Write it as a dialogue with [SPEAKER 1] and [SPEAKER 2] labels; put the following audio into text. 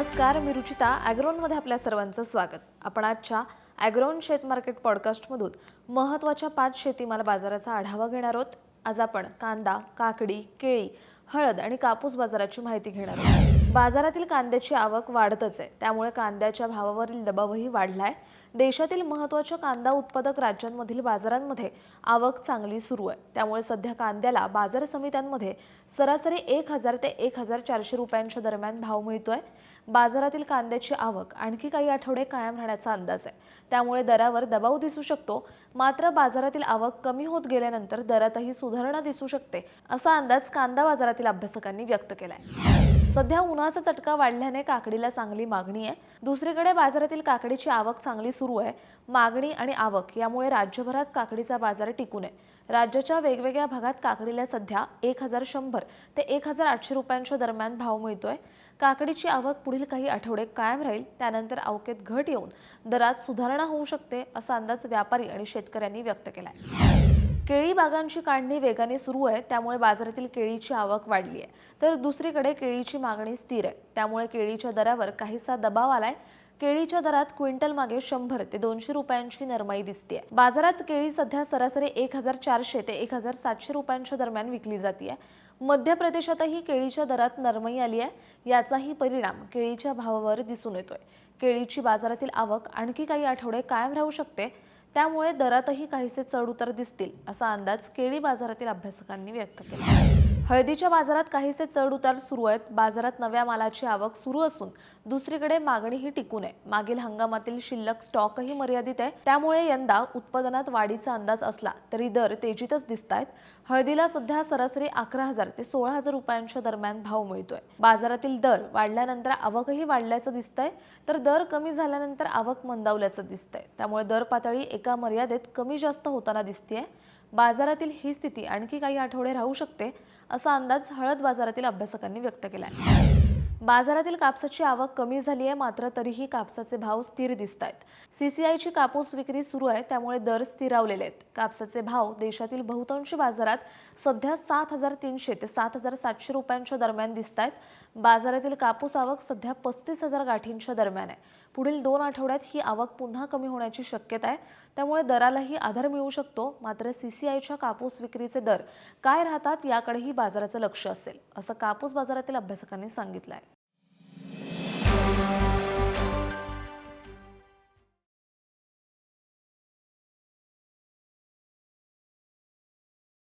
[SPEAKER 1] नमस्कार मी रुचिता ॲग्रोनमध्ये आपल्या सर्वांचं स्वागत. आपण आजच्या ॲग्रोन शेत मार्केट पॉडकास्टमधून महत्त्वाच्या पाच शेतीमाल बाजाराचा आढावा घेणार आहोत. आज आपण कांदा काकडी केळी हळद आणि कापूस बाजाराची माहिती घेणार आहोत. बाजारातील कांद्याची आवक वाढतच आहे. त्यामुळे कांद्याच्या भावावरील दबावही वाढला आहे देशातील महत्त्वाच्या कांदा उत्पादक राज्यांमधील बाजारांमध्ये आवक चांगली सुरू आहे. त्यामुळे सध्या कांद्याला बाजार समित्यांमध्ये सरासरी एक हजार ते एक हजार चारशे रुपयांच्या दरम्यान भाव मिळतोय. बाजारातील कांद्याची आवक आणखी काही आठवडे कायम राहण्याचा अंदाज आहे. त्यामुळे दरावर दबाव दिसू शकतो. मात्र बाजारातील आवक कमी होत गेल्यानंतर दरातही सुधारणा दिसू शकते असा अंदाज कांदा बाजारातील अभ्यासकांनी व्यक्त केलाय. सध्या उन्हाचा चटका वाढल्याने काकडीला चांगली मागणी आहे. दुसरीकडे बाजारातील काकडीची आवक चांगली सुरू आहे. मागणी आणि आवक यामुळे राज्यभरात काकडीचा बाजार टिकून आहे. राज्याच्या वेगवेगळ्या भागात काकडीला सध्या एक हजार शंभर ते एक हजार आठशे रुपयांच्या दरम्यान भाव मिळतोय. काकडीची आवक पुढील काही आठवडे कायम राहील. त्यानंतर अवकेत घट येऊन दरात सुधारणा होऊ शकते असा अंदाज व्यापारी आणि शेतकऱ्यांनी व्यक्त केला आहे केळी बागांची काढणी वेगाने सुरू आहे त्यामुळे बाजारातील केळीची आवक वाढली आहे तर दुसरीकडे केळीची मागणी स्थिर आहे त्यामुळे केळीच्या दरावर काहीसा दबाव आलाय. केळीच्या दरात क्विंटल मागे शंभर ते दोनशे रुपयांची नरमाई दिसते बाजारात केळी सध्या सरासरी एक हजार चारशे ते एक हजार सातशे रुपयांच्या दरम्यान विकली जाते मध्य प्रदेशातही केळीच्या दरात नरमाई आली आहे याचाही परिणाम केळीच्या भावावर दिसून येतोय. केळीची बाजारातील आवक आणखी काही आठवडे कायम राहू शकते त्यामुळे दरातही काहीसे चढउतार दिसतील असा अंदाज केळी बाजारातील अभ्यासकांनी व्यक्त केला. हळदीच्या बाजारात काहीसे चढ उतार सुरू आहेत. बाजारात नव्या मालाची आवक सुरू असून दुसरीकडे मागणीही टिकून आहे. मागील हंगामातील शिल्लक स्टॉकही मर्यादित आहे. त्यामुळे यंदा उत्पादनात वाढीचा अंदाज असला तरी दर तेजीतच दिसत आहेत हळदीला सध्या सरासरी अकरा हजार ते सोळा हजार रुपयांच्या दरम्यान भाव मिळतोय. बाजारातील दर वाढल्यानंतर आवकही वाढल्याचं दिसतंय. तर दर कमी झाल्यानंतर आवक मंदावल्याचं दिसतंय. त्यामुळे दर पातळी एका मर्यादेत कमी जास्त होताना दिसतेय. बाजारातील ही स्थिती आणखी काही आठवडे राहू शकते असा अंदाज हळद बाजारातील अभ्यासकांनी व्यक्त केला आहे बाजारातील कापसाची आवक कमी झाली आहे मात्र तरीही कापसाचे भाव स्थिर दिसत आहेत सीसीआयची कापूस विक्री सुरू आहे त्यामुळे दर स्थिरावलेले आहेत. कापसाचे भाव देशातील बहुतांश बाजारात सध्या सात हजार तीनशे ते सात हजार सातशे रुपयांच्या दरम्यान दिसत आहेत बाजारातील कापूस आवक सध्या पस्तीस हजार गाठींच्या दरम्यान आहे. पुढील दोन आठवड्यात ही आवक पुन्हा कमी होण्याची शक्यता आहे. त्यामुळे दरालाही आधार मिळू शकतो. मात्र सीसीआयच्या कापूस विक्रीचे दर काय राहतात याकडेही बाजाराचं लक्ष असेल असं कापूस बाजारातील अभ्यासकांनी सांगितलं आहे